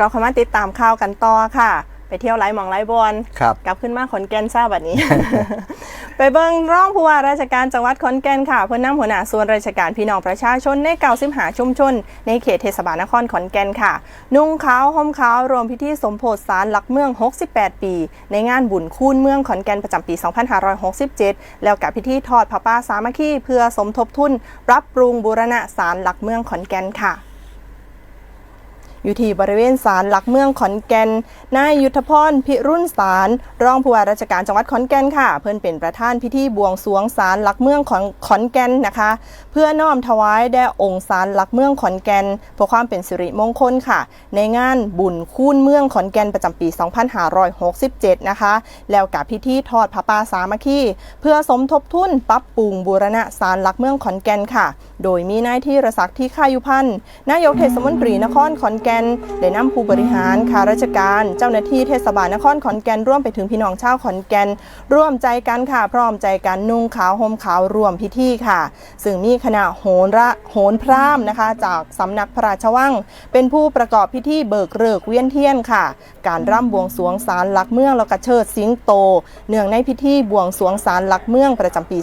กลับเข้ามาติดตามข่าวกันต่อค่ะ ไปเที่ยวไร่หมองไร่บอลครับกลับขึ้นมาขอนแก่นทราบแบบนี้ ไปเบิ่งร่องผู้ว่าราชการจังหวัดขอนแก่นค่ะ เพื่อนนำหัวหน้าส่วนราชการพี่น้องประชาชนในเก่าสิมหาชุมชน ในเขตเทศบาลนครขอนแก่นค่ะ นุ่งขาวห่มขาวรวมพิธีสมโพธิสารหลักเมือง 68 ปี ในงานบุญคูนเมืองขอนแก่นประจำปี 2567 แล้วกับพิธีทอดพระป่าสามัคคีเพื่อสมทบทุนปรับปรุงบูรณะศาลหลักเมืองขอนแก่นค่ะ อยู่ที่บริเวณศาลหลักเมืองขอนแก่น นายยุทธพรพิรุณศาลรองผู้ว่าราชการจังหวัดขอนแก่นค่ะ เพื่อนเป็นประธานพิธีบวงสรวงศาลหลักเมืองขอขอนแก่นนะคะ เพื่อน้อมถวายแด่องค์ศาลหลักเมืองขอนแก่นเพื่อความเป็นสิริมงคลค่ะ ในงานบุญคูนเมืองขอนแก่นประจำปี 2567 นะคะ แล้วกับพิธีทอดพระป่าสามัคคีเพื่อสมทบทุนปรับปรุงบูรณะศาลหลักเมืองขอนแก่นค่ะ โดยมีนายที่รศักดิ์ที่ข้ายุพันธ์นายกเทศมนตรีนครขอนแก่นได้นำผู้บริหารข้าราชการ เจ้าหน้าที่เทศบาลนครขอนแก่นร่วมไปถึงพี่น้องชาวขอนแก่นร่วมใจกันค่ะ พร้อมใจกันนุ่งขาวห่มขาวรวมพิธีค่ะ ซึ่งมีคณะโหนระโหนพราหมณ์นะคะ จากสำนักพระราชวัง เป็นผู้ประกอบพิธีเบิกเลิกเวียนเทียนค่ะ การร่ำบวงสรวงศาลหลักเมืองแล้วก็เชิดสิงโต เนื่องในพิธีบวงสรวงศาลหลักเมืองประจำปี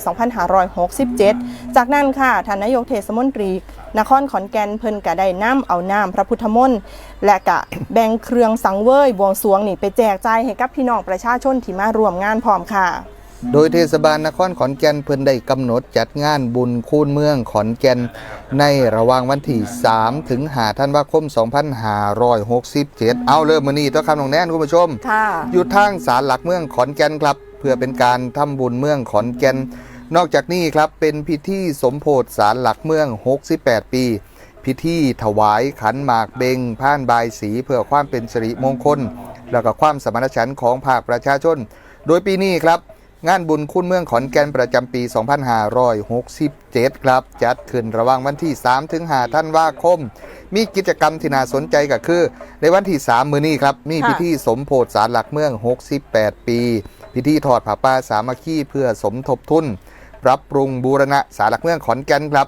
2567 จากนั้นค่ะท่านนายกเทศมนตรีนครขอนแก่นเพิ่นกะได้น้ำเอาน้ำพระพุทธมนต์และกะแบ่งเครื่องสังเวยบวงสรวงนี่ไปแจกจ่ายให้กับพี่น้องประชาชนที่มาร่วมงานพร้อมค่ะ โดยเทศบาลนครขอนแก่นเพิ่นได้กำหนดจัดงานบุญคูนเมืองขอนแก่นในระหว่างวันที่3ถึง5ธันวาคม 2567 เอาเริ่มมื้อนี้ตัวคำน้องแน่นคุณผู้ชม ค่ะ อยู่ทางศาลหลักเมืองขอนแก่นครับ เพื่อเป็นการทำบุญเมืองขอนแก่น นอกจากนี้ครับเป็นพิธีสมโพธิศาลหลักเมือง 68 ปี พิธีถวายขันหมากเบงผ่านบายสีเพื่อความเป็นสิริมงคล แล้วก็ความสมานฉันท์ของภาคประชาชน โดยปีนี้ครับงานบุญคุณเมืองขอนแก่นประจำปี 2567 ครับ จัดขึ้นระหว่างวันที่ 3 ถึง5ธันวาคม มีกิจกรรมที่น่าสนใจก็คือ ในวันที่ 3 มื้อนี้ครับ มีค่ะพิธีสมโพธิสารหลักเมือง 68 ปี พิธีถอดผ้าป่าสามัคคีเพื่อสมทบทุน ปรับปรุงบูรณะสารหลักเมืองขอนแก่นครับ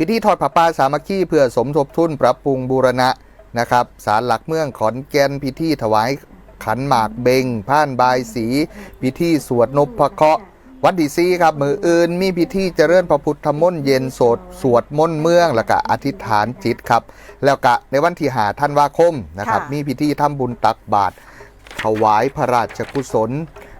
พิธีทอดผ้าป่าสามัคคีเพื่อสมทบทุนปรับปรุงบูรณะนะครับศาลหลักเมืองขอนแก่นพิธีถวายขันหมากเบงผ่านบายสี พิธีสวดนพเคราะห์วันที่สี่ครับ มืออื่นมีพิธีเจริญพระพุทธมนต์เย็นโสดสวดมนต์เมือง แล้วก็อธิษฐานจิตครับ แล้วก็ในวันที่หาธันวาคมนะครับค่ะมีพิธีทำบุญตักบาตรถวายพระราชกุศล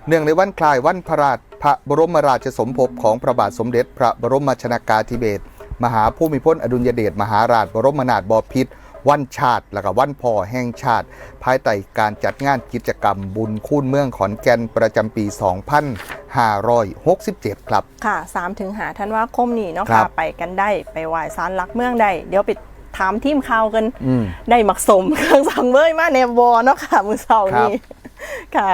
เนื่องในวันคล้ายวันพระราชพระบรมราชสมภพของพระบาทสมเด็จพระบรมชนากาธิเบศร มหาภูมิพลอดุลยเดชมหาราชบรมนาถบพิตรวันชาติ และก็วันพ่อแห่งชาติ ภายใต้การจัดงานกิจกรรมบุญคูนเมืองขอนแก่นประจำปี 2567 ครับ ค่ะ 3 ถึงหาธันวาคมนี้เนาะครัค่ะบไปกันได้ไปไหว้ศาลหลักเมืองได้ เดี๋ยวไปถามทีมข่าวกันอืมได้หมักสมเครื่องสังเวยมาในวอเนาะค่ะมือเสาร์ครับนี้ค่ะ